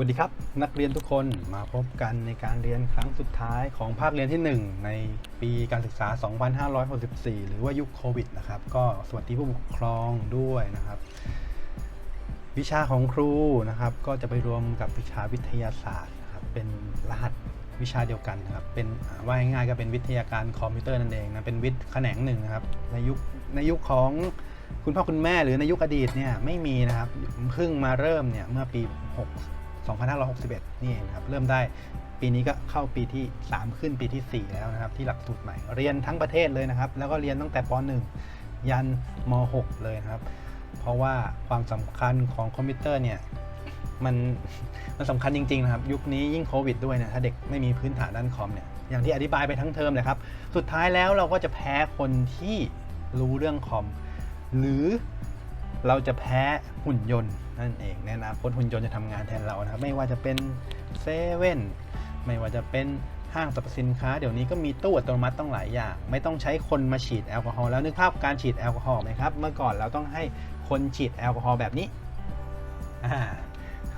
สวัสดีครับนักเรียนทุกคนมาพบกันในการเรียนครั้งสุดท้ายของภาคเรียนที่ 1 ในปีการศึกษา 2564 หรือว่ายุคโควิดนะครับ ก็สวัสดีผู้ปกครองด้วยนะครับ วิชาของครูนะครับ ก็จะไปรวมกับวิชาวิทยาศาสตร์นะครับเป็นรหัสวิชาเดียวกันนะครับ เป็นอ่าว่าง่ายๆก็เป็นวิทยาการคอมพิวเตอร์นั่นเองนะเป็นวิทย์แขนงหนึ่งนะครับ ในยุคในยุคของคุณพ่อคุณแม่หรือในยุคอดีตเนี่ยไม่มีนะครับเพิ่งมาเริ่มเนี่ยเมื่อปี6 2561 นี่เองครับ เริ่มได้ปีนี้ก็เข้าปีที่ 3 ขึ้นปีที่ 4 แล้วนะครับ ที่หลักสูตรใหม่ เรียนทั้งประเทศเลยนะครับ แล้วก็เรียนตั้งแต่ป .1 ยันม .6 เลยนะครับ เพราะว่าความสำคัญของคอมพิวเตอร์เนี่ยมันมันสำคัญจริง ๆ นะครับ ยุคนี้ยิ่งโควิดด้วยเนี่ยถ้าเด็กไม่มีพื้นฐานด้านคอมเนี่ยอย่างที่อธิบายไปทั้งเทอมเลยครับ สุดท้ายแล้วเราก็จะแพ้คนที่รู้เรื่องคอม หรือเราจะแพ้ หุ่นยนต์นั่นเองในอนาคตหุ่นยนต์จะทำงานแทนเรานะครับ ไม่ว่าจะเป็นเซเว่นไม่ว่าจะเป็นห้างสรรพสินค้า เดี๋ยวนี้ก็มีตู้อัตโนมัติต้องหลายอย่าง ไม่ต้องใช้คนมาฉีดแอลกอฮอล์แล้วนึกภาพการฉีดแอลกอฮอล์ไหมครับ เมื่อก่อนเราต้องให้คนฉีดแอลกอฮอล์แบบนี้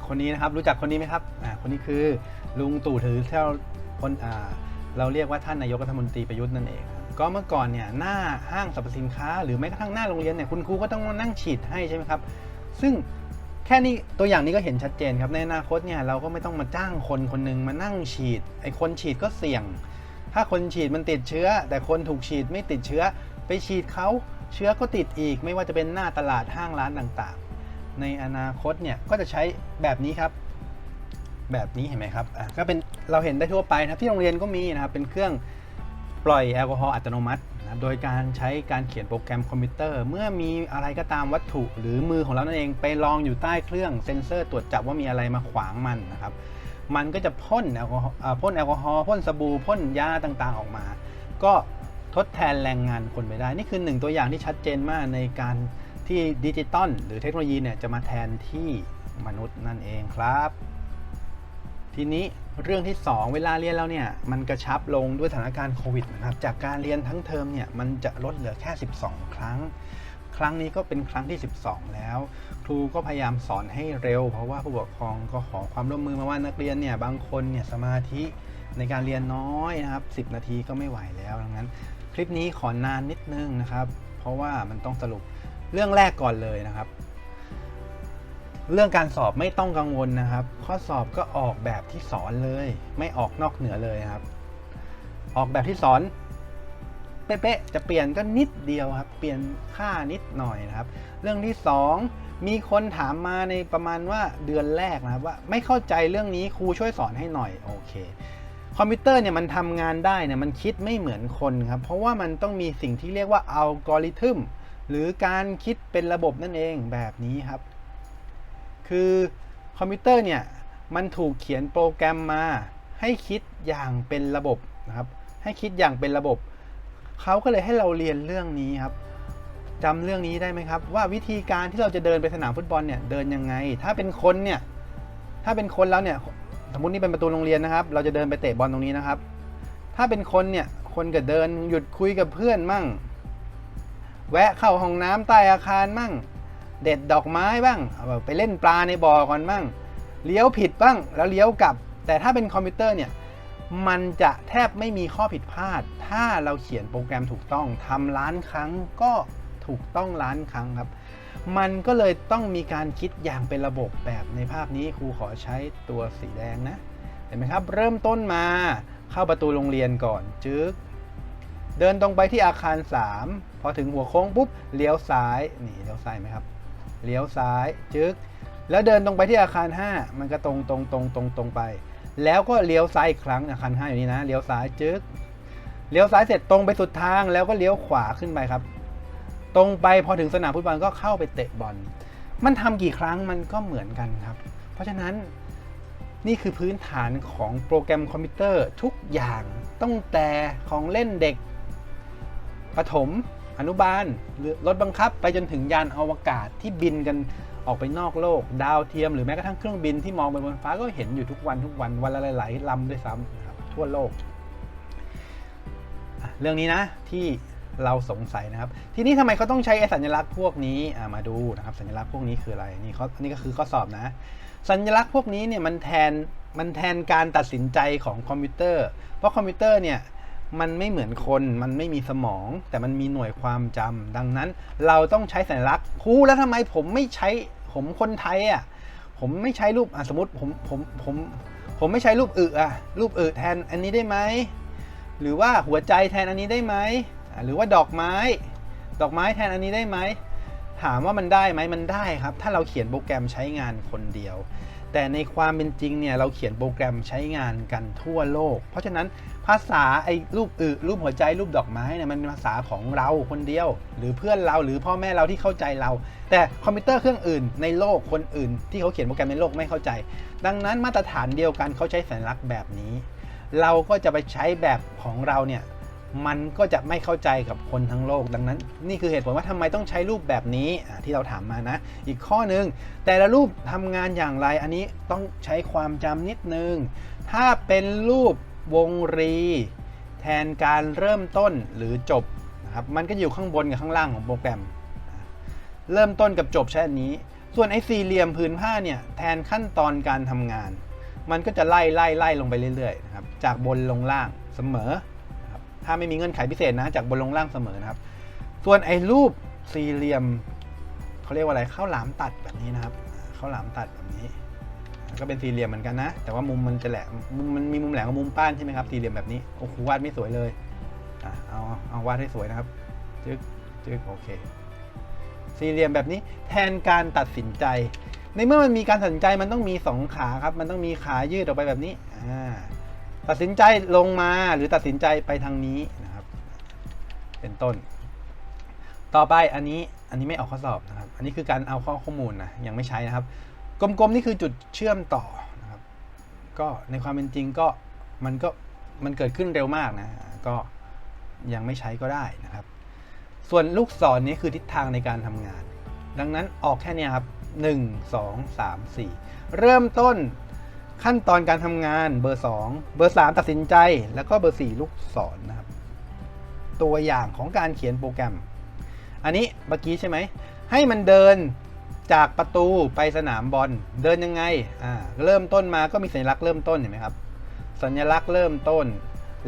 คนนี้นะครับรู้จักคนนี้ไหมครับคนนี้คือลุงตู่ถือเท่าคนเราเรียกว่าท่านนายกรัฐมนตรีประยุทธ์นั่นเองก็เมื่อก่อนเนี่ยหน้าห้างสรรพสินค้า หรือแม้กระทั่งหน้าโรงเรียนเนี่ยคุณครูก็ต้องนั่งฉีดให้ใช่ไหมครับ ซึ่งแค่นี้ตัวอย่างนี้ก็เห็นชัดเจนครับในอนาคตเนี่ยเราก็ไม่ต้องมาจ้างคนคนหนึ่งมานั่งฉีดไอ้คนฉีดก็เสี่ยง ถ้าคนฉีดมันติดเชื้อ แต่คนถูกฉีดไม่ติดเชื้อ ไปฉีดเขาเชื้อก็ติดอีก ไม่ว่าจะเป็นหน้าตลาดห้างร้านต่างๆ ในอนาคตเนี่ยก็จะใช้แบบนี้ครับ แบบนี้เห็นไหมครับก็เป็นเราเห็นได้ทั่วไปนะครับที่โรงเรียนก็มีนะครับเป็นเครื่องปล่อยแอลกอฮอล์อัตโนมัติ โดยการใช้การเขียนโปรแกรมคอมพิวเตอร์ เมื่อมีอะไรก็ตามวัตถุหรือมือของเรานั่นเองไปลองอยู่ใต้เครื่องเซ็นเซอร์ตรวจจับว่ามีอะไรมาขวางมันนะครับมันก็จะพ่นแอลกอฮอล์พ่นแอลกอฮอล์พ่นสบู่พ่นยาต่างๆออกมา ก็ทดแทนแรงงานคนไปได้ นี่คือหนึ่งตัวอย่างที่ชัดเจนมากในการที่ดิจิตอลหรือเทคโนโลยีเนี่ยจะมาแทนที่มนุษย์นั่นเองครับ ทีนี้เรื่องที่ 2 เวลาเรียนแล้วเนี่ย มันกระชับลงด้วยสถานการณ์โควิดนะครับ จากการเรียนทั้งเทอมเนี่ย มันจะลดเหลือแค่ 12 ครั้ง ครั้งนี้ก็เป็นครั้งที่ 12 แล้ว ครูก็พยายามสอนให้เร็ว เพราะว่าผู้ปกครองก็ขอความร่วมมือมาว่านักเรียนเนี่ย บางคนเนี่ยสมาธิในการเรียนน้อยนะครับ 10 นาทีก็ไม่ไหวแล้วดังนั้น คลิปนี้ขอนานนิดนึงนะครับ เพราะว่ามันต้องสรุปเรื่องแรกก่อนเลยนะครับ เรื่องการสอบไม่ต้องกังวลนะครับ ข้อสอบก็ออกแบบที่สอนเลย ไม่ออกนอกเหนือเลยครับ ออกแบบที่สอนเป๊ะๆจะเปลี่ยนก็นิดเดียวครับ เปลี่ยนค่านิดหน่อยนะครับ เรื่องที่สองมีคนถามมาในประมาณว่าเดือนแรกนะครับว่าไม่เข้าใจเรื่องนี้ครูช่วยสอนให้หน่อยโอเคคอมพิวเตอร์เนี่ยมันทำงานได้เนี่ยมันคิดไม่เหมือนคนครับ เพราะว่ามันต้องมีสิ่งที่เรียกว่าอัลกอริทึมหรือการคิดเป็นระบบนั่นเองแบบนี้ครับ คือคอมพิวเตอร์เนี่ยมันถูกเขียนโปรแกรมมา ให้คิดอย่างเป็นระบบนะครับ ให้คิดอย่างเป็นระบบ เขาก็เลยให้เราเรียนเรื่องนี้ครับจำเรื่องนี้ได้ไหมครับ ว่าวิธีการที่เราจะเดินไปสนามฟุตบอลเนี่ยเดินยังไง ถ้าเป็นคนเนี่ยถ้าเป็นคนแล้วเนี่ยสมมตินี่เป็นประตูโรงเรียนนะครับ เราจะเดินไปเตะบอลตรงนี้นะครับ ถ้าเป็นคนเนี่ยคนก็เดินหยุดคุยกับเพื่อนมั่ง แวะเข้าห้องน้ำใต้อาคารมั่ง เด็ดดอกไม้บ้างไปเล่นปลาในบ่อก่อนบ้างเลี้ยวผิดบ้างแล้วเลี้ยวกลับ แต่ถ้าเป็นคอมพิวเตอร์เนี่ยมันจะแทบไม่มีข้อผิดพลาด ถ้าเราเขียนโปรแกรมถูกต้องทำล้านครั้งก็ถูกต้องล้านครั้งครับ มันก็เลยต้องมีการคิดอย่างเป็นระบบแบบในภาพนี้ครูขอใช้ตัวสีแดงนะเห็นไหมครับ เริ่มต้นมาเข้าประตูโรงเรียนก่อนจึ๊กเดินตรงไปที่อาคาร 3 พอถึงหัวโค้งปุ๊บเลี้ยวซ้ายนี่เลี้ยวซ้ายไหมครับ เลี้ยวซ้ายจึ๊กแล้วเดินตรงไปที่อาคาร 5 มันก็ตรงตรงตรงตรงตรงไป แล้วก็เลี้ยวซ้ายอีกครั้งอาคาร5อยู่นี่นะเลี้ยวซ้ายจึ๊กเลี้ยวซ้ายเสร็จตรงไปสุดทางแล้วก็เลี้ยวขวาขึ้นไปครับ ตรงไปพอถึงสนามฟุตบอลก็เข้าไปเตะบอล มันทำกี่ครั้งมันก็เหมือนกันครับ เพราะฉะนั้นนี่คือพื้นฐานของโปรแกรมคอมพิวเตอร์ทุกอย่างต้องแต่ของเล่นเด็กประถม อนุบาลหรือรถบังคับไปจนถึงยานอวกาศที่บินกันออกไปนอกโลก ดาวเทียมหรือแม้กระทั่งเครื่องบินที่มองไปบนฟ้าก็เห็นอยู่ทุกวันทุกวันวันละหลายๆลำด้วยซ้ำครับทั่วโลก เรื่องนี้นะที่เราสงสัยนะครับ ทีนี้ทำไมเขาต้องใช้สัญลักษณ์พวกนี้มาดูนะครับ สัญลักษณ์พวกนี้คืออะไรนี่เขาอันนี้ก็คือข้อสอบนะ สัญลักษณ์พวกนี้เนี่ยมันแทนมันแทนการตัดสินใจของคอมพิวเตอร์ เพราะคอมพิวเตอร์เนี่ย มันไม่เหมือนคน มันไม่มีสมอง แต่มันมีหน่วยความจำดังนั้น เราต้องใช้สัญลักษณ์ครูแล้วทำไมผมไม่ใช้ผมคนไทยอะผมไม่ใช้รูปอะสมมติผมผมผมผมไม่ใช้รูปอึอะรูปอึแทนอันนี้ได้ไหมหรือว่าหัวใจแทนอันนี้ได้ไหมอะหรือว่าดอกไม้ ดอกไม้แทนอันนี้ได้ไหมถามว่ามันได้ไหมมันได้ครับ ถ้าเราเขียนโปรแกรมใช้งานคนเดียว แต่ในความเป็นจริงเนี่ยเราเขียนโปรแกรมใช้งานกันทั่วโลก เพราะฉะนั้นภาษาไอ้รูปอึรูปหัวใจรูปดอกไม้เนี่ยมันเป็นภาษาของเราคนเดียว หรือเพื่อนเราหรือพ่อแม่เราที่เข้าใจเรา แต่คอมพิวเตอร์เครื่องอื่นในโลกคนอื่น ที่เขาเขียนโปรแกรมในโลกไม่เข้าใจ ดังนั้นมาตรฐานเดียวกันเขาใช้สัญลักษณ์แบบนี้ เราก็จะไปใช้แบบของเราเนี่ย มันก็จะไม่เข้าใจกับคนทั้งโลก ดังนั้น นี่คือเหตุผลว่าทำไมต้องใช้รูปแบบนี้ที่เราถามมานะ อีกข้อหนึ่งแต่ละรูปทำงานอย่างไรอันนี้ต้องใช้ความจำนิดนึง ถ้าเป็นรูปวงรี แทนการเริ่มต้นหรือจบนะครับมันก็อยู่ข้างบนกับข้างล่างของโปรแกรม เริ่มต้นกับจบใช้อันนี้ ส่วนไอ้สี่เหลี่ยมผืนผ้าเนี่ยแทนขั้นตอนการทำงาน มันก็จะไล่ไล่ไล่ลงไปเรื่อยๆนะครับจากบนลงล่างเสมอ ถ้าไม่มีเงื่อนไขพิเศษนะ จากบนลงล่างเสมอนะครับ ส่วนไอ้รูปสี่เหลี่ยมเขาเรียกว่าอะไรข้าวหลามตัดแบบนี้นะครับข้าวหลามตัดแบบนี้ ก็เป็นสี่เหลี่ยมเหมือนกันนะ แต่ว่ามุมมันจะแหลมมุมมันมีมุมแหลมกับมุมป้านใช่ไหมครับสี่เหลี่ยมแบบนี้โอ้โหวาดไม่สวยเลยเอาเอาวาดให้สวยนะครับจึ๊กจึ๊กโอเค สี่เหลี่ยมแบบนี้แทนการตัดสินใจ ในเมื่อมันมีการตัดสินใจมันต้องมีสองขาครับ มันต้องมีขายืดออกไปแบบนี้อ่า ตัดสินใจลงมาหรือตัดสินใจไปทางนี้นะครับ เป็นต้น ต่อไปอันนี้อันนี้ไม่ออกข้อสอบนะครับ อันนี้คือการเอาข้อข้อมูลนะยังไม่ใช้นะครับ กลมๆนี่คือจุดเชื่อมต่อนะครับ ก็ในความเป็นจริงก็มันก็มันเกิดขึ้นเร็วมากนะก็ยังไม่ใช้ก็ได้นะครับ ส่วนลูกศรนี้คือทิศทางในการทำงาน ดังนั้นออกแค่นี้ครับ 1 2 3 4 เริ่มต้น ขั้นตอนการทำงานเบอร์ 2 เบอร์ 3 ตัดสินใจ แล้วก็เบอร์ 4 ลูกศรนนะครับ ตัวอย่างของการเขียนโปรแกรม อันนี้เมื่อกี้ใช่ไหม ให้มันเดินจากประตูไปสนามบอล เดินยังไง อ่า เริ่มต้นมาก็มีสัญลักษณ์เริ่มต้นเห็นไหมครับ สัญลักษณ์เริ่มต้น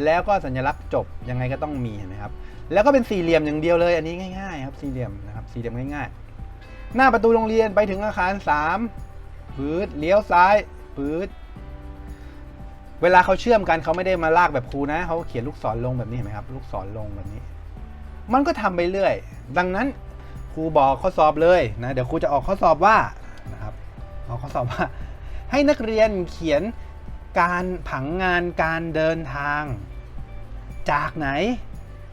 แล้วก็สัญลักษณ์จบ ยังไงก็ต้องมีเห็นไหมครับ แล้วก็เป็นสี่เหลี่ยมอย่างเดียวเลย อันนี้ง่ายๆ ครับสี่เหลี่ยมนะครับ สี่เหลี่ยมง่ายๆ หน้าประตูโรงเรียนไปถึงอาคาร3ปืดเลี้ยวซ้ายปืด เวลาเขาเชื่อมกันเขาไม่ได้มาลากแบบครูนะเขาเขียนลูกศรลงแบบนี้เห็นไหมครับ ลูกศรลงแบบนี้ มันก็ทำไปเรื่อย ดังนั้นครูบอกข้อสอบเลยนะเดี๋ยวครูจะออกข้อสอบว่านะครับออกข้อสอบว่า ให้นักเรียนเขียนการผังงานการเดินทาง จากไหน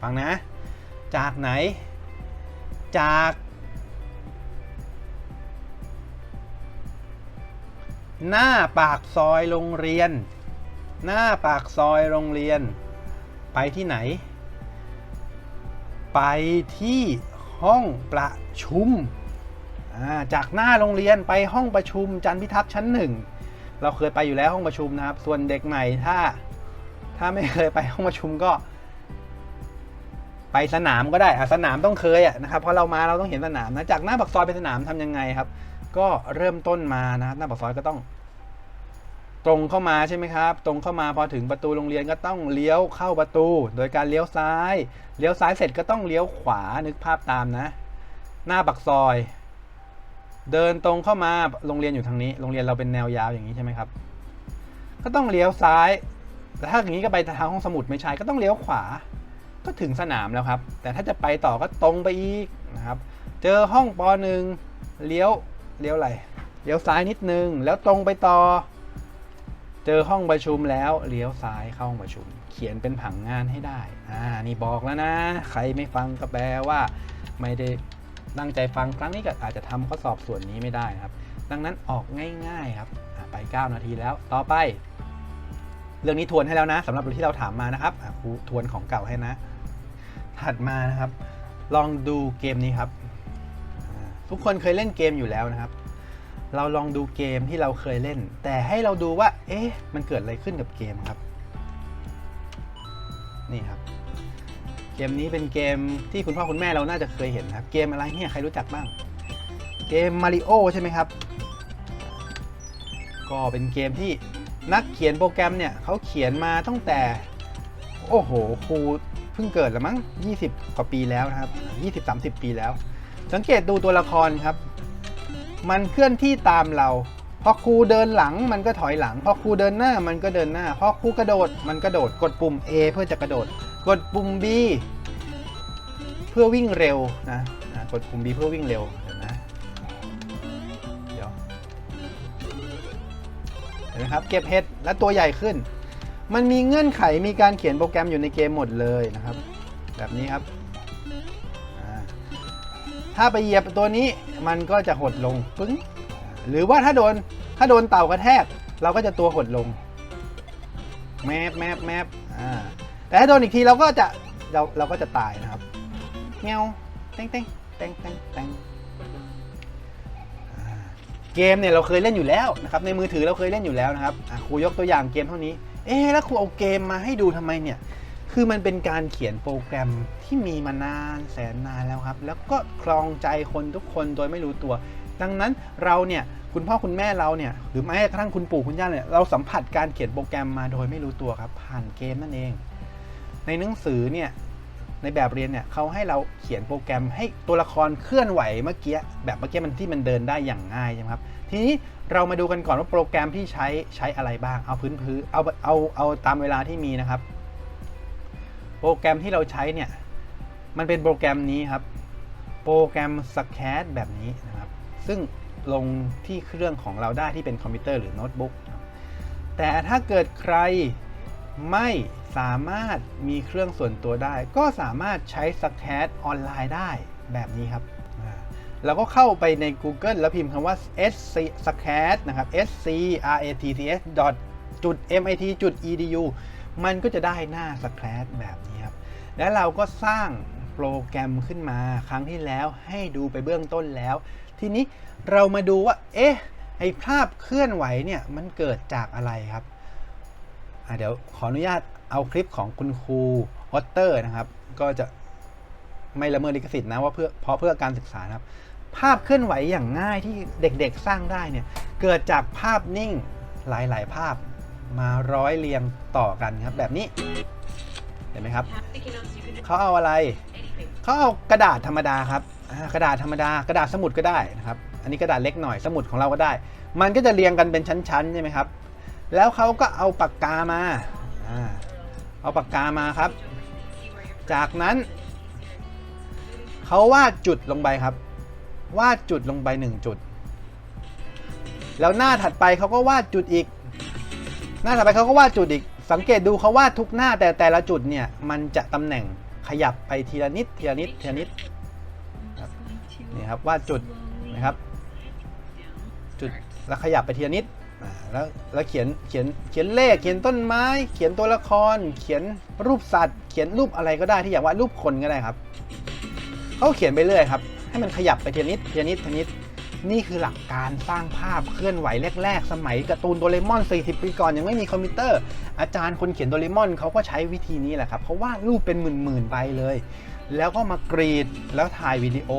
ฟังนะ จากไหน จากหน้าปากซอยโรงเรียน หน้าปากซอยโรงเรียน ไปที่ไหน ไปที่ห้องประชุมาจากหน้าโรงเรียนไปห้องประชุมจันพิทักษ์ชั้นหนึ่ง เราเคยไปอยู่แล้วห้องประชุมนะครับ ส่วนเด็กใหม่ถ้าถ้าไม่เคยไปห้องประชุมก็ ไปสนามก็ได้สนามต้องเคยนะครับเพราะเรามาเราต้องเห็นสนามนะจากหน้าปากซอยไปสนามทำยังไงครับ ก็เริ่มต้นมานะครับหน้าปากซอยก็ต้อง ตรงเข้ามาใช่ไหมครับ ตรงเข้ามาพอถึงประตูโรงเรียนก็ต้องเลี้ยวเข้าประตู โดยการเลี้ยวซ้าย เลี้ยวซ้ายเสร็จก็ต้องเลี้ยวขวานึกภาพตามนะ หน้าปากซอย เดินตรงเข้ามาโรงเรียนอยู่ทางนี้ โรงเรียนเราเป็นแนวยาวอย่างนี้ใช่ไหมครับ ก็ต้องเลี้ยวซ้าย แต่ถ้าอย่างนี้ก็ไปทางห้องสมุดไม่ใช่ก็ต้องเลี้ยวขวา ก็ถึงสนามแล้วครับ แต่ถ้าจะไปต่อก็ตรงไปอีกนะครับ เจอห้องปหนึ่งเลี้ยวเลี้ยวอะไรเลี้ยวซ้ายนิดนึงแล้วตรงไปต่อ เจอห้องประชุมแล้วเลี้ยวซ้ายเข้าห้องประชุม เขียนเป็นผังงานให้ได้อ่านี่บอกแล้วนะ ใครไม่ฟังก็แปลว่า ไม่ได้ตั้งใจฟังครั้งนี้ก็อาจจะทำข้อสอบส่วนนี้ไม่ได้นะครับ ดังนั้นออกง่าย ๆครับไป 9 นาทีแล้วต่อไป เรื่องนี้ทวนให้แล้วนะสำหรับที่เราถามมานะครับครูทวนของเก่าให้นะ ถัดมานะครับ ลองดูเกมนี้ครับ ทุกคนเคยเล่นเกมอยู่แล้วนะครับ เราลองดูเกมที่เราเคยเล่น แต่ให้เราดูว่า เอ๊ะ มันเกิดอะไรขึ้นกับเกมครับ นี่ครับ เกมนี้เป็นเกมที่คุณพ่อคุณแม่เราน่าจะเคยเห็นครับ เกมอะไรเนี่ยใครรู้จักบ้าง เกมมาริโอใช่ไหมครับ ก็เป็นเกมที่นักเขียนโปรแกรมเนี่ยเขาเขียนมาตั้งแต่ โอ้โหครูเพิ่งเกิดล้วมั้ง 20 กว่าปีแล้วนะครับ 20-30 ปีแล้ว สังเกตดูตัวละครครับ มันเคลื่อนที่ตามเราพอครูเดินหลังมันก็ถอยหลัง พอครูเดินหน้ามันก็เดินหน้า พอครูกระโดดมันกระโดด กดปุ่ม A เพื่อจะกระโดด กดปุ่ม B เพื่อวิ่งเร็วนะนะกดปุ่ม B เพื่อวิ่งเร็วเดี๋ยวนะเดี๋ยวเห็นไหมครับเก็บเห็ดและตัวใหญ่ขึ้น มันมีเงื่อนไขมีการเขียนโปรแกรมอยู่ในเกมหมดเลยนะครับ แบบนี้ครับ ถ้าไปเหยียบตัวนี้มันก็จะหดลงปึ้ง หรือว่าถ้าโดนถ้าโดนเต่ากระแทก เราก็จะตัวหดลง แมบแมบแมบอ่าแต่ถ้าโดนอีกทีเราก็จะเราเราก็จะตายนะครับเงี้ยวเต้งเต้งเต้งเต้งเต้งเกมเนี่ยเราเคยเล่นอยู่แล้วนะครับในมือถือเราเคยเล่นอยู่แล้วนะครับครูยกตัวอย่างเกมเท่านี้ เอ๊แล้วครูเอาเกมมาให้ดูทำไมเนี่ย คือมันเป็นการเขียนโปรแกรมที่มีมานานแสนนานแล้วครับ แล้วก็ครองใจคนทุกคนโดยไม่รู้ตัว ดังนั้นเราเนี่ยคุณพ่อคุณแม่เราเนี่ยหรือแม้กระทั่งคุณปู่คุณย่าเนี่ยเราสัมผัสการเขียนโปรแกรมมาโดยไม่รู้ตัวครับ ผ่านเกมนั่นเอง ในหนังสือเนี่ยในแบบเรียนเนี่ยเขาให้เราเขียนโปรแกรมให้ตัวละครเคลื่อนไหวเมื่อกี้แบบเมื่อกี้มันที่มันเดินได้อย่างง่ายใช่ไหมครับ ทีนี้เรามาดูกันก่อนว่าโปรแกรมที่ใช้ใช้อะไรบ้าง เอาพื้นพื้นเอาเอาเอาตามเวลาที่มีนะครับ โปรแกรมที่เราใช้เนี่ย มันเป็นโปรแกรมนี้ครับ โปรแกรม s c a d แบบนี้นะครับ ซึ่งลงที่เครื่องของเราได้ที่เป็นคอมพิวเตอร์หรือโน้ตบุ๊กแต่ถ้าเกิดใครไม่สามารถมีเครื่องส่วนตัวได้ ก็สามารถใช้ s c a d ออนไลน์ได้แบบนี้ครับเราก็เข้าไปใน Google แล้วพิมพ์คำว่า sc s c a d นะครับ s c r a t c s mit edu มันก็จะได้หน้า s c a d แบบนี้ครับ แล้วเราก็สร้างโปรแกรมขึ้นมาครั้งที่แล้วให้ดูไปเบื้องต้นแล้ว ทีนี้เรามาดูว่า เอ๊ะ ไอภาพเคลื่อนไหวเนี่ยมันเกิดจากอะไรครับอะเดี๋ยวขออนุญาตเอาคลิปของคุณครูออตเตอร์นะครับ ก็จะไม่ละเมิดลิขสิทธิ์นะว่าเพื่อเพราะเพื่อการศึกษานะครับ ภาพเคลื่อนไหวอย่างง่ายที่เด็กๆสร้างได้เนี่ยเกิดจากภาพนิ่งหลายๆ ภาพมาร้อยเรียงต่อกันครับแบบนี้ เห็นไหมครับเขาเอาอะไรเขาเอากระดาษธรรมดาครับอ่ากระดาษธรรมดากระดาษสมุดก็ได้นะครับอันนี้กระดาษเล็กหน่อยสมุดของเราก็ได้ มันก็จะเรียงกันเป็นชั้นๆใช่ไหมครับ แล้วเขาก็เอาปากกามาอ่าเอาปากกามาครับ จากนั้นเขาวาดจุดลงไปครับ วาดจุดลงไปหนึ่งจุด แล้วหน้าถัดไปเขาก็วาดจุดอีก หน้าถัดไปเขาก็วาดจุดอีก สังเกตดูเขาวาดทุกหน้าแต่แต่ละจุดเนี่ยมันจะตำแหน่งขยับไปทีละนิดทีละนิดทีละนิดครับนี่ครับวาดจุดนะครับ จุดแล้วขยับไปทีละนิดอ่าแล้วแล้วเขียนเขียนเขียนเลขเขียนต้นไม้ เขียนตัวละคร เขียนรูปสัตว์ เขียนรูปอะไรก็ได้ที่อยากวาดรูปคนก็ได้ครับเขาเขียนไปเรื่อยครับ ให้มันขยับไปทีละนิดทีละนิดทีละนิด นี่คือหลักการสร้างภาพเคลื่อนไหวแรก ๆ สมัยการ์ตูนโดเรมอน 40 ปีก่อนยังไม่มีคอมพิวเตอร์ อาจารย์คนเขียนโดเรมอนเขาก็ใช้วิธีนี้แหละครับเขาวาดรูปเป็นหมื่นๆใบเลย แล้วก็มากรีดแล้วถ่ายวิดีโอ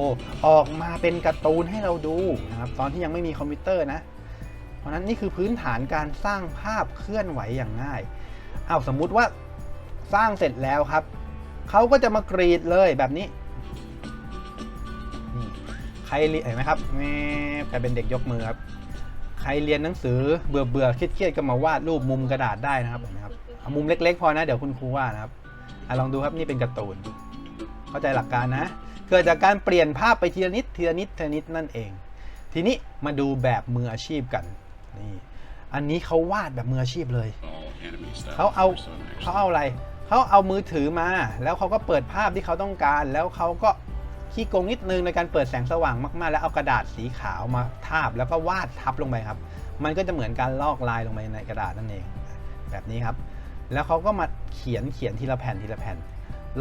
ออกมาเป็นการ์ตูนให้เราดูนะครับตอนที่ยังไม่มีคอมพิวเตอร์นะ เพราะนั้นนี่คือพื้นฐานการสร้างภาพเคลื่อนไหวอย่างง่ายเอาสมมุติว่าสร้างเสร็จแล้วครับเขาก็จะมากรีดเลยแบบนี้ ใครเรียนเห็นไหมครับแม่กลายเป็นเด็กยกมือครับ ใครเรียนหนังสือเบื่อเบื่อๆเครียดๆก็มาวาดรูปมุมกระดาษได้นะครับเห็นไหมครับเอามุมเล็ก ๆ พอนะเดี๋ยวคุณครูว่านะครับอะลองดูครับนี่เป็นการ์ตูน เข้าใจหลักการนะ เกิดจากการเปลี่ยนภาพไปทีละนิดทีละนิดทีละนิดนั่นเอง ทีนี้มาดูแบบมืออาชีพกันนี่อันนี้เขาวาดแบบมืออาชีพเลยเขาเอาเขาเอาอะไรเขาเอามือถือมา แล้วเขาก็เปิดภาพที่เขาต้องการ แล้วเขาก็ ขี้โกงนิดนึงในการเปิดแสงสว่างมาก ๆ แล้วเอากระดาษสีขาวมาทาบแล้วก็วาดทับลงไปครับ มันก็จะเหมือนการลอกลายลงไปในกระดาษนั่นเอง แบบนี้ครับ แล้วเขาก็มาเขียนเขียนทีละแผ่นทีละแผ่น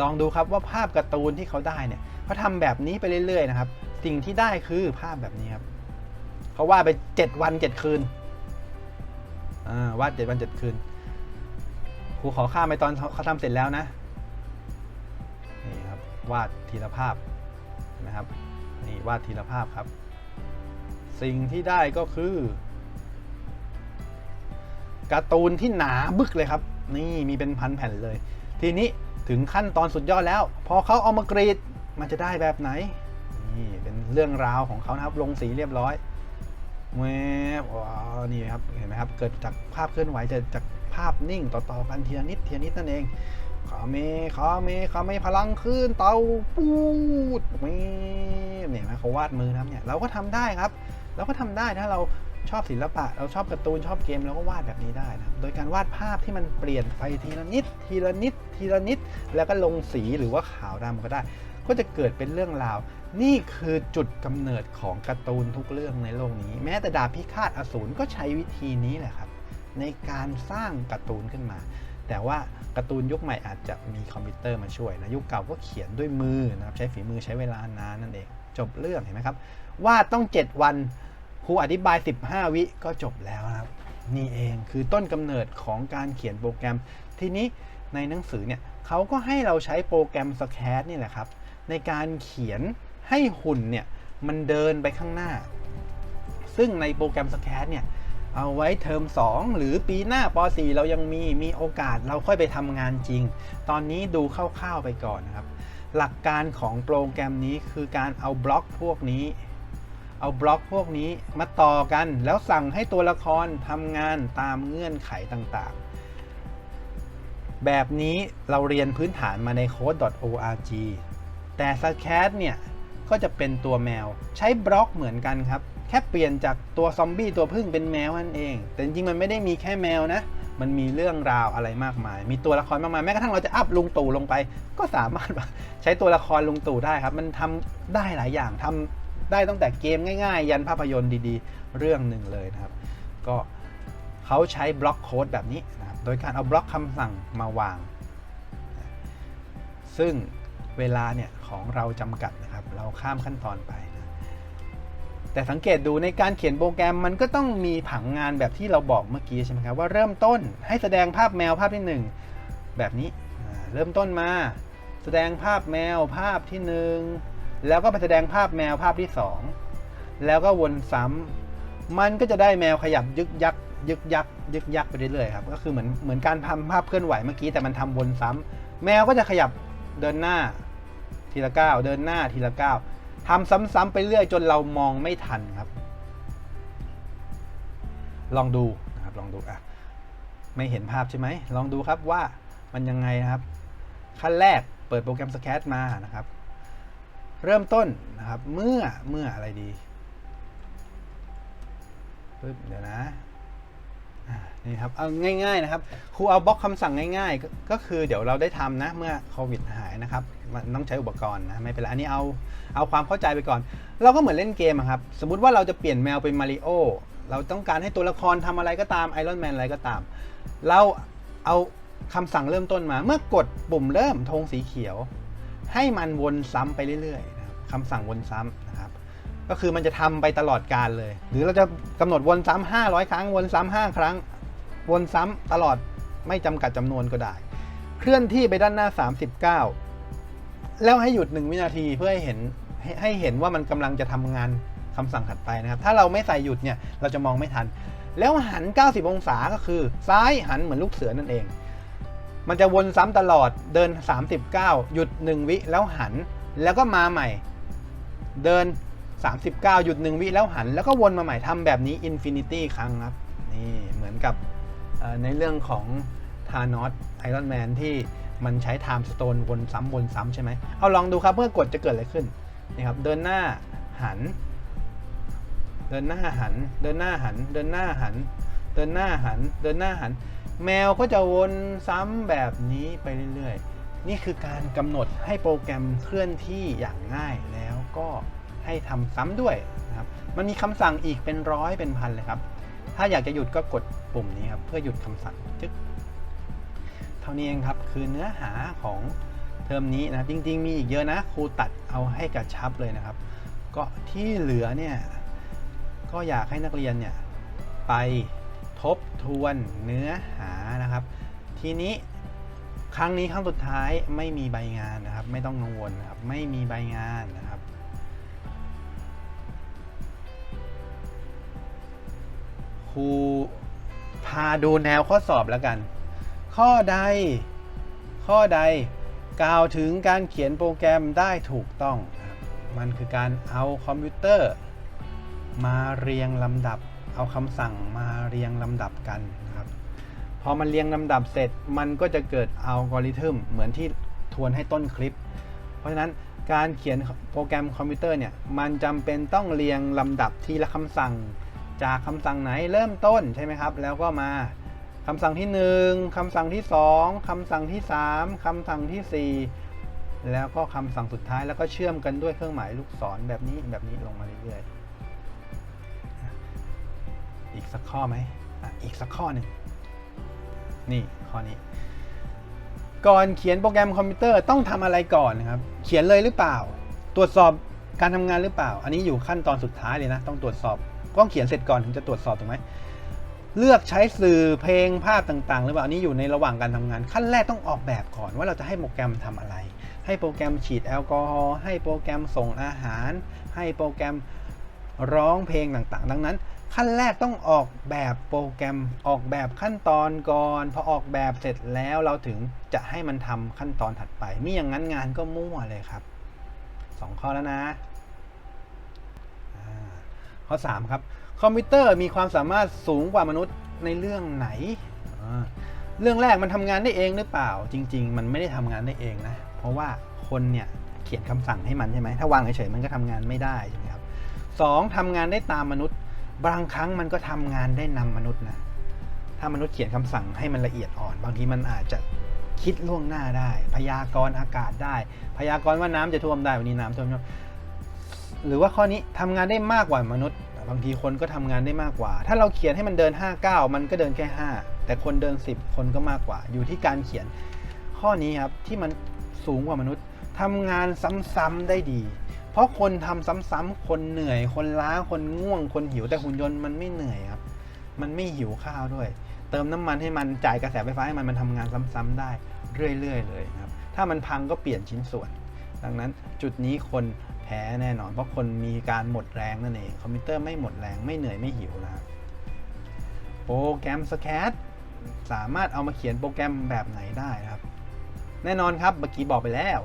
ลองดูครับว่าภาพการ์ตูนที่เขาได้เนี่ยเขาทำแบบนี้ไปเรื่อย ๆ นะครับ สิ่งที่ได้คือภาพแบบนี้ครับเขาวาดไป 7 วัน 7 คืนาวาด 7 วัน 7 คืนครูขอข้ามไปตอนเขาทำเสร็จแล้วนะนี่ครับวาดทีละภาพ นะครับนี่วาดทีละภาพครับ สิ่งที่ได้ก็คือการ์ตูนที่หนาบึกเลยครับ นี่มีเป็นพันแผ่นเลย ทีนี้ถึงขั้นตอนสุดยอดแล้ว พอเขาเอามากรีดมันจะได้แบบไหน นี่เป็นเรื่องราวของเขานะครับ ลงสีเรียบร้อยแวบว้าวนี่ครับเห็นไหมครับ เกิดจากภาพเคลื่อนไหวจะจากภาพนิ่งต่อๆกันทีละนิดทีละนิดนั่นเอง ขาเมขาเมขาเมพลังขึ้นเตาปูดเมเนี่ยนะเขาวาดมือนะเนี่ยเราก็ทำได้ครับ เราก็ทำได้ถ้าเราชอบศิลปะ เราชอบการ์ตูนชอบเกมเราก็วาดแบบนี้ได้นะโดยการวาดภาพที่มันเปลี่ยนไปทีละนิด ทีละนิด ทีละนิด แล้วก็ลงสีหรือว่าขาวดำก็ได้ ก็จะเกิดเป็นเรื่องราว นี่คือจุดกำเนิดของการ์ตูนทุกเรื่องในโลกนี้ แม้แต่ดาบพิฆาตอสูรก็ใช้วิธีนี้แหละครับ ในการสร้างการ์ตูนขึ้นมา แต่ว่า การ์ตูนยุคใหม่อาจจะมีคอมพิวเตอร์มาช่วยนะยุคเก่าก็เขียนด้วยมือนะครับใช้ฝีมือใช้เวลานานนั่นเองจบเรื่องเห็นไหมครับวาดต้อง 7 วันครูอธิบาย 15 วิก็จบแล้วนะครับนี่เองคือต้นกำเนิดของการเขียนโปรแกรม ทีนี้ในหนังสือเนี่ยเขาก็ให้เราใช้โปรแกรม SCAD นี่แหละครับ ในการเขียนให้หุ่นเนี่ยมันเดินไปข้างหน้า ซึ่งในโปรแกรม SCAD เนี่ย เอาไว้เทอม 2 หรือปีหน้าป .4 เรายังมีมีโอกาสเราค่อยไปทำงานจริง ตอนนี้ดูคร่าวๆไปก่อนนะครับ หลักการของโปรแกรมนี้คือการเอาบล็อกพวกนี้ เอาบล็อกพวกนี้มาต่อกัน แล้วสั่งให้ตัวละครทำงานตามเงื่อนไขต่างๆ แบบนี้เราเรียนพื้นฐานมาใน code.org แต่ SCAD เนี่ยก็จะเป็นตัวแมว ใช้บล็อกเหมือนกันครับ ค่เปลี่ยนจากตัวซอมบี้ตัวพึ่งเป็นแมวนั่นเอง แต่จริงๆมันไม่ได้มีแค่แมวนะ มันมีเรื่องราวอะไรมากมาย มีตัวละครมากมายแม้กระทั่งเราจะอัพลุงตู่ลงไป ก็สามารถใช้ตัวละครลุงตู่ได้ครับ มันทำได้หลายอย่างทำได้ตั้งแต่เกมง่ายๆ ยันภาพยนตร์ดีๆ เรื่องหนึ่งเลยนะครับ ก็เขาใช้บล็อกโค้ดแบบนี้นะครับโดยการเอาบล็อกคำสั่งมาวาง ซึ่งเวลาเนี่ยของเราจำกัดนะครับ เราข้ามขั้นตอนไป แต่สังเกตดูในการเขียนโปรแกรมมันก็ต้องมีผังงานแบบที่เราบอกเมื่อกี้ใช่ไหมครับว่าเริ่มต้นให้แสดงภาพแมวภาพที่ 1 แบบนี้เริ่มต้นมา แสดงภาพแมวภาพที่ 1 แล้วก็ไปแสดงภาพแมวภาพที่ 2 แล้วก็วนซ้ำมันก็จะได้แมวขยับยึกยักยึกยักยึกยักไปเรื่อยๆครับก็คือเหมือนเหมือนการทำภาพเคลื่อนไหวเมื่อกี้แต่มันทำวนซ้ำแมวก็จะขยับเดินหน้าทีละก้าวเดินหน้าทีละก้าว ทำซ้ำๆไปเรื่อยจนเรามองไม่ทันครับ ลองดูนะครับลองดูอะไม่เห็นภาพใช่ไหมลองดูครับว่ามันยังไงนะครับ ขั้นแรกเปิดโปรแกรม SCAD มานะครับ เริ่มต้นนะครับ เมื่อเมื่ออะไรดีปึ๊บเดี๋ยวนะ นี่ครับเอาง่ายๆนะครับครูเอาบล็อกคำสั่งง่ายๆ ก็คือเดี๋ยวเราได้ทำนะเมื่อโควิดหายนะครับมันต้องใช้อุปกรณ์นะไม่เป็นไรอันนี้เอาเอาความเข้าใจไปก่อน เราก็เหมือนเล่นเกมครับสมมุติว่าเราจะเปลี่ยนแมวเป็นมาริโอเราต้องการให้ตัวละครทำอะไรก็ตามไอรอนแมนอะไรก็ตาม เราเอาคำสั่งเริ่มต้นมา เมื่อกดปุ่มเริ่มธงสีเขียว ให้มันวนซ้ำไปเรื่อยๆคำสั่งวนซ้ำนะครับ ก็คือมันจะทำไปตลอดการเลย หรือเราจะกำหนดวนซ้ำ500 ครั้ง วนซ้ำ5ครั้ง วนซ้ำตลอดไม่จำกัดจำนวนก็ได้ เคลื่อนที่ไปด้านหน้า 39 แล้วให้หยุด 1 วินาทีเพื่อให้เห็นให้ให้เห็นว่ามันกำลังจะทำงานคำสั่งถัดไปนะครับ ถ้าเราไม่ใส่หยุดเนี่ยเราจะมองไม่ทัน แล้วหัน 90 องศาก็คือ ซ้ายหันเหมือนลูกเสือนั่นเอง มันจะวนซ้ำตลอดเดิน 39 หยุด 1 วิแล้วหัน แล้วก็มาใหม่ เดิน 39หยุด1วิแล้วหัน แล้วก็วนมาใหม่ทำแบบนี้อินฟินิตี้ครั้งครับ นี่เหมือนกับในเรื่องของทานอสไอรอนแมนที่มันใช้ไทม์สโตนวนซ้ำวนซ้ำใช่ไหม เอาลองดูครับเมื่อกดจะเกิดอะไรขึ้นนี่ครับเดินหน้าหัน เดินหน้าหัน เดินหน้าหัน เดินหน้าหัน เดินหน้าหัน เดินหน้าหัน แมวก็จะวนซ้ำแบบนี้ไปเรื่อยๆ นี่คือการกำหนดให้โปรแกรมเคลื่อนที่อย่างง่ายแล้วก็ ให้ทำซ้ำด้วยนะครับมันมีคำสั่งอีกเป็นร้อยเป็นพันเลยครับ ถ้าอยากจะหยุดก็กดปุ่มนี้ครับเพื่อหยุดคำสั่งจึ๊กเท่านี้เองครับคือเนื้อหาของเทอมนี้นะครับจริงๆ มีอีกเยอะนะครูตัดเอาให้กระชับเลยนะครับ ก็ที่เหลือเนี่ยก็อยากให้นักเรียนเนี่ยไปทบทวนเนื้อหานะครับ ทีนี้ครั้งนี้ครั้งสุดท้ายไม่มีใบงานนะครับ ไม่ต้องกังวลนะครับไม่มีใบงานนะครับ ครูพาดูแนวข้อสอบแล้วกัน ข้อใด ข้อใดกล่าวถึงการเขียนโปรแกรมได้ถูกต้องครับมันคือการเอาคอมพิวเตอร์ มาเรียงลำดับ เอาคำสั่งมาเรียงลำดับกันครับพอมันเรียงลำดับเสร็จมันก็จะเกิดอัลกอริทึมเหมือนที่ทวนให้ต้นคลิป เพราะฉะนั้นการเขียนโปรแกรมคอมพิวเตอร์เนี่ยมันจำเป็นต้องเรียงลำดับทีละคำสั่ง จากคำสั่งไหนเริ่มต้นใช่ไหมครับ แล้วก็มาคำสั่งที่ 1คำสั่งที่ 2คำสั่งที่ 3คำสั่งทีสี่ 4 แล้วก็คำสั่งสุดท้ายแล้วก็เชื่อมกันด้วยเครื่องหมายลูกศรแบบนี้แบบนี้ลงมาเรื่อยๆ อีกสักข้อไหมออีกสักข้อหนึ่งนี่ข้อนี้ ก่อนเขียนโปรแกรมคอมพิวเตอร์ต้องทำอะไรก่อนนะครับ เขียนเลยหรือเปล่า ตรวจสอบการทำงานหรือเปล่า อันนี้อยู่ขั้นตอนสุดท้ายเลยนะ ต้องตรวจสอบ ต้องเขียนเสร็จก่อนถึงจะตรวจสอบถูกไหมเลือกใช้สื่อเพลงภาพต่างๆ หรือเปล่าอันนี้อยู่ในระหว่างการทำงาน ขั้นแรกต้องออกแบบก่อนว่าเราจะให้โปรแกรมทำอะไร ให้โปรแกรมฉีดแอลกอฮอล์ให้โปรแกรมส่งอาหาร ให้โปรแกรมร้องเพลงต่างๆ ดังนั้น ขั้นแรกต้องออกแบบโปรแกรมออกแบบขั้นตอนก่อนพอออกแบบเสร็จแล้วเราถึงจะให้มันทำขั้นตอนถัดไปมิอย่างนั้นงานก็มั่วเลยครับสองข้อแล้วนะ ข้อ 3 ครับ คอมพิวเตอร์มีความสามารถสูงกว่ามนุษย์ในเรื่องไหน เรื่องแรกมันทำงานได้เองหรือเปล่า จริง ๆ มันไม่ได้ทำงานได้เองนะ เพราะว่าคนเนี่ยเขียนคำสั่งให้มันใช่ไหม ถ้าวางเฉยๆมันก็ทำงานไม่ได้ใช่ไหมครับสองทำงานได้ตามมนุษย์ บางครั้งมันก็ทำงานได้นำมนุษย์นะ ถ้ามนุษย์เขียนคำสั่งให้มันละเอียดอ่อน บางทีมันอาจจะคิดล่วงหน้าได้ พยากรณ์อากาศได้ พยากรณ์ว่าน้ำจะท่วมได้วันนี้น้ำท่วม หรือว่าข้อนี้ทำงานได้มากกว่ามนุษย์ บางทีคนก็ทำงานได้มากกว่า ถ้าเราเขียนให้มันเดิน 5 9 มันก็เดินแค่ 5 แต่คนเดิน 10 คนก็มากกว่า อยู่ที่การเขียน ข้อนี้ครับที่มันสูงกว่ามนุษย์ทำงานซ้ำๆได้ดี เพราะคนทำซ้ำๆคนเหนื่อย คนล้า คนง่วง คนหิว แต่หุ่นยนต์มันไม่เหนื่อยครับ มันไม่หิวข้าวด้วย เติมน้ำมันให้มัน จ่ายกระแสไฟฟ้าให้มัน มันทำงานซ้ำๆได้เรื่อยๆเลยครับ ถ้ามันพังก็เปลี่ยนชิ้นส่วน ดังนั้นจุดนี้คน พ้แน่นอน เพราะคนมีการหมดแรงนั่นเอง คอมพิวเตอร์ไม่หมดแรงไม่เหนื่อยไม่หิวนะโปรแกรมสแคตสามารถเอามาเขียนโปรแกรมแบบไหนได้ครับ แน่นอนครับเมื่อกี้บอกไปแล้ว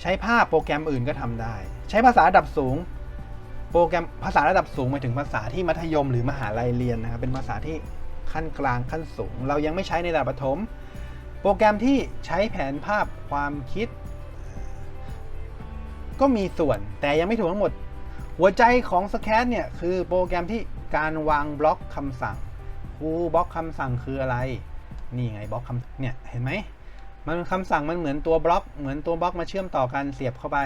ใช้ภาพโปรแกรมอื่นก็ทำได้ ใช้ภาษาระดับสูง โปรแกรมภาษาระดับสูงหมายถึงภาษาที่มัธยมหรือมหาลัยเรียนนะครับเป็นภาษาที่ขั้นกลางขั้นสูง เรายังไม่ใช้ในระดับประถม โปรแกรมที่ใช้แผนภาพความคิด ก็มีส่วนแต่ยังไม่ถูกทั้งหมด หัวใจของสแค t เนี่ยคือโปรแกรมที่การวางบล็อกคำสั่งครูบล็อกคำสั่งคืออะไร นี่ไงบล็อกคำเนี่ยเห็นไหมมันคำสั่งมันเหมือนตัวบล็อก เหมือนตัวบล็อกมาเชื่อมต่อกันเสียบเข้าไป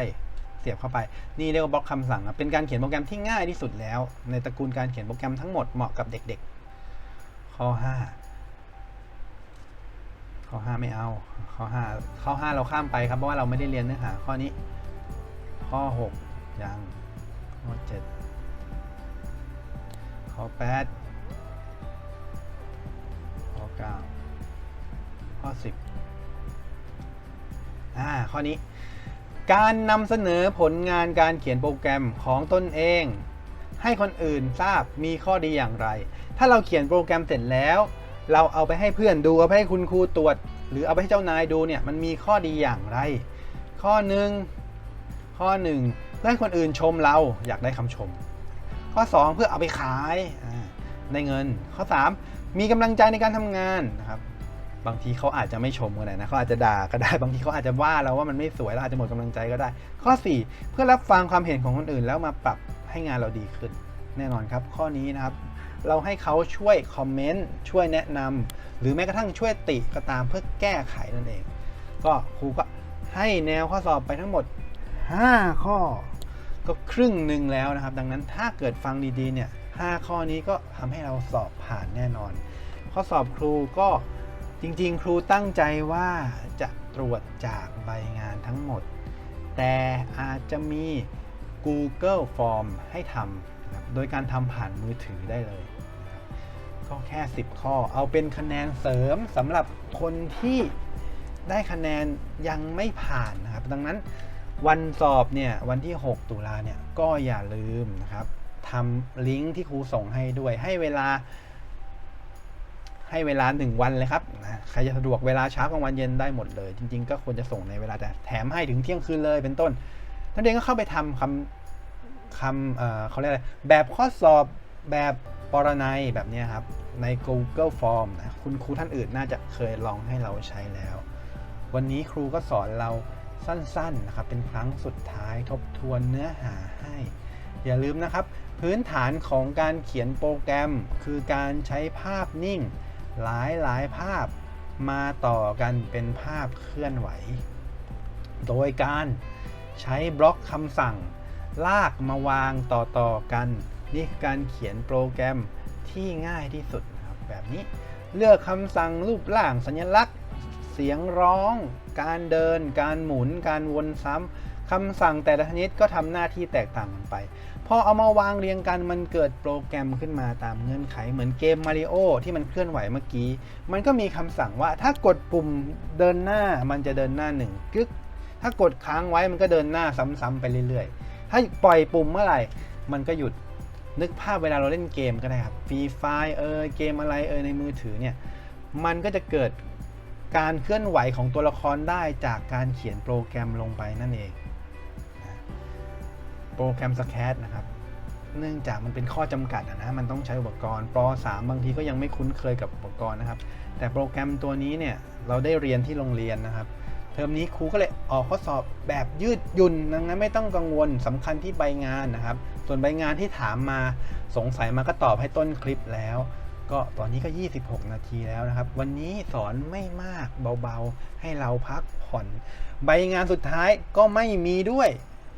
เสียบเข้าไป นี่เรียกว่าบล็อกคำสั่งเป็นการเขียนโปรแกรมที่ง่ายที่สุดแล้ว ในตระกูลการเขียนโปรแกรมทั้งหมดเหมาะกับเด็ก ๆ ข้อ 5 ข้อ 5 ไม่เอา ข้อ 5 ข้อ 5 เราข้ามไปครับเพราะว่าเราไม่ได้เรียนเนื้อหาข้อนี้ ข้อ 6 ยัง ข้อ 7 ข้อ 8 ข้อ 9 ข้อ 10 อ่า ข้อนี้ การนำเสนอผลงานการเขียนโปรแกรมของตนเอง ให้คนอื่นทราบมีข้อดีอย่างไร ถ้าเราเขียนโปรแกรมเสร็จแล้ว เราเอาไปให้เพื่อนดูเอาไปให้คุณครูตรวจ หรือเอาไปให้เจ้านายดูเนี่ยมันมีข้อดีอย่างไร ข้อหนึ่ง ข้อ1ให้คนอื่นชมเราอยากได้คำชม ข้อ 2 เพื่อเอาไปขายได้เงิน ข้อ 3 มีกำลังใจในการทำงานนะครับบางทีเขาอาจจะไม่ชมก็ได้นะเขาอาจจะด่าก็ได้บางทีเขาอาจจะว่าเราว่ามันไม่สวยเราอาจจะหมดกำลังใจก็ได้ ข้อ 4 เพื่อรับฟังความเห็นของคนอื่นแล้วมาปรับให้งานเราดีขึ้น แน่นอนครับ ข้อนี้นะครับ เราให้เขาช่วยคอมเมนต์ช่วยแนะนำหรือแม้กระทั่งช่วยติก็ตามเพื่อแก้ไขนั่นเอง ก็ครูก็ให้แนวข้อสอบไปทั้งหมด 5 ข้อ ก็ครึ่งหนึ่งแล้วนะครับ ดังนั้นถ้าเกิดฟังดีๆเนี่ย5ข้อนี้ก็ทำให้เราสอบผ่านแน่นอน ข้อสอบครูก็จริงๆ ครูตั้งใจว่าจะตรวจจากใบงานทั้งหมด แต่อาจจะมี Google Form ให้ทำนะโดยการทำผ่านมือถือได้เลยนะก็แค่ 10 ข้อ เอาเป็นคะแนนเสริมสำหรับคนที่ได้คะแนนยังไม่ผ่านนะครับ ดังนั้น วันสอบเนี่ยวันที่ 6 ตุลาเนี่ยก็อย่าลืมนะครับทำลิงก์ที่ครูส่งให้ด้วยให้เวลา ให้เวลา 1 วันเลยครับนะใครจะสะดวกเวลาเช้ากลางวันเย็นได้หมดเลย จริง ๆ ก็ควรจะส่งในเวลาแต่แถมให้ถึงเที่ยงคืนเลยเป็นต้นนักเรียนก็เข้าไปทำคำคำเอ่อเขาเรียกอะไรแบบข้อสอบแบบปรนัยแบบเนี้ยครับ ใน Google Form นะคุณครูท่านอื่นน่าจะเคยลองให้เราใช้แล้ว วันนี้ครูก็สอนเรา สั้นๆนะครับเป็นครั้งสุดท้ายทบทวนเนื้อหาให้ อย่าลืมนะครับ พื้นฐานของการเขียนโปรแกรม คือการใช้ภาพนิ่ง หลายหลายๆภาพมาต่อกันเป็นภาพเคลื่อนไหว โดยการใช้บล็อกคำสั่ง ลากมาวางต่อต่อๆกัน นี่คือการเขียนโปรแกรมที่ง่ายที่สุดนะครับแบบนี้เลือกคำสั่งรูปร่างสัญลักษณ์ เสียงร้อง การเดิน การหมุน การวนซ้ำคำสั่งแต่ละชนิดก็ทำหน้าที่แตกต่างกันไป พอเอามาวางเรียงกันมันเกิดโปรแกรมขึ้นมาตามเงื่อนไข เหมือนเกมมาริโอที่มันเคลื่อนไหวเมื่อกี้ มันก็มีคำสั่งว่าถ้ากดปุ่มเดินหน้ามันจะเดินหน้าหนึ่งกึก ถ้ากดค้างไว้มันก็เดินหน้าซ้ำๆไปเรื่อยๆ ถ้าปล่อยปุ่มเมื่อไหร่ มันก็หยุดนึกภาพเวลาเราเล่นเกมก็ได้ครับฟรีไฟเออเกมอะไรเออในมือถือเนี่ยมันก็จะเกิด การเคลื่อนไหวของตัวละครได้จากการเขียนโปรแกรมลงไปนั่นเองนะโปรแกรมสแคตนะครับ เนื่องจากมันเป็นข้อจำกัดอะนะมันต้องใช้อุปกรณ์ป .3 บางทีก็ยังไม่คุ้นเคยกับอุปกรณ์นะครับ แต่โปรแกรมตัวนี้เนี่ยเราได้เรียนที่โรงเรียนนะครับ เทอมนี้ครูก็เลยออกข้อสอบแบบยืดยุ่นดังนั้นไม่ต้องกังวลสำคัญที่ใบงานนะครับ ส่วนใบงานที่ถามมาสงสัยมาก็ตอบให้ต้นคลิปแล้ว ก็ตอนนี้ก็ 26 นาทีแล้วนะครับ วันนี้สอนไม่มากเบาๆ ให้เราพักผ่อน ใบงานสุดท้ายก็ไม่มีด้วย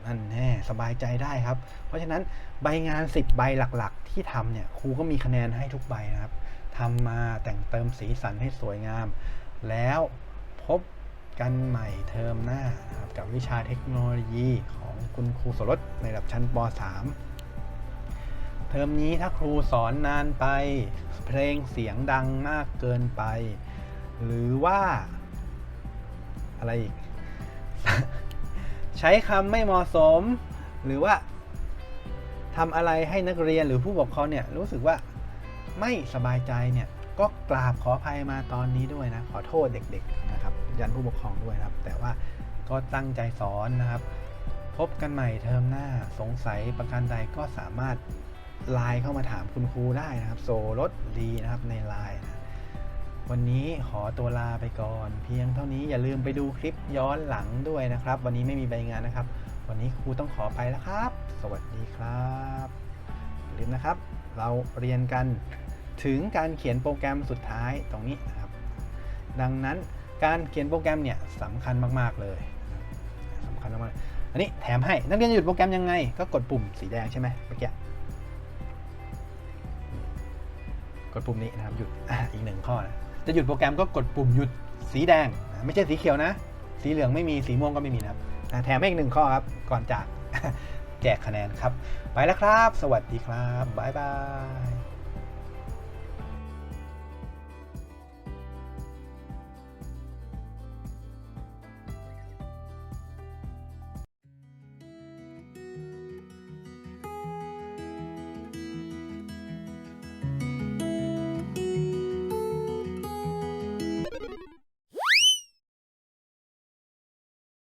นั่นแน่สบายใจได้ครับ เพราะฉะนั้นใบงาน 10 ใบหลักๆ ที่ทำเนี่ยครูก็มีคะแนนให้ทุกใบนะครับทำมาแต่งเติมสีสันให้สวยงาม แล้วพบกันใหม่เทอมหน้านะครับกับวิชาเทคโนโลยีของคุณครูสรสในระดับชั้นป .3 เทอมนี้ถ้าครูสอนนานไป เพลงเสียงดังมากเกินไป หรือว่า อะไรอีก ใช้คำไม่เหมาะสม หรือว่าทำอะไรให้นักเรียนหรือผู้ปกครองเนี่ยรู้สึกว่าไม่สบายใจเนี่ยก็กราบขออภัยมาตอนนี้ด้วยนะ ขอโทษเด็กๆนะครับ ยันผู้ปกครองด้วยนะครับ แต่ว่าก็ตั้งใจสอนนะครับ พบกันใหม่เทอมหน้าสงสัยประการใดก็สามารถ ไลน์เข้ามาถามคุณครูได้นะครับ โซรถดีนะครับในไลน์นะวันนี้ขอตัวลาไปก่อน เพียงเท่านี้อย่าลืมไปดูคลิปย้อนหลังด้วยนะครับ วันนี้ไม่มีใบงานนะครับ วันนี้ครูต้องขอไปแล้วครับ สวัสดีครับอย่าลืมนะครับ เราเรียนกันถึงการเขียนโปรแกรมสุดท้ายตรงนี้นะครับ ดังนั้นการเขียนโปรแกรมเนี่ยสำคัญมากๆเลยสำคัญมากๆอันนี้แถมให้นักเรียนหยุดโปรแกรมยังไง ก็กดปุ่มสีแดงใช่ไหมเมื่อกี้ กดปุ่มนี้นะครับหยุดออีกหนึ่งข้อนะจะหยุดโปรแกรมก็กดปุ่มหยุดสีแดง ไม่ใช่สีเขียวนะ สีเหลืองไม่มีสีม่วงก็ไม่มีนะครับแถมอีกหนึ่งข้อครับก่อนจากแจกคะแนนครับ ไปแล้วครับ สวัสดีครับบ๊ายบาย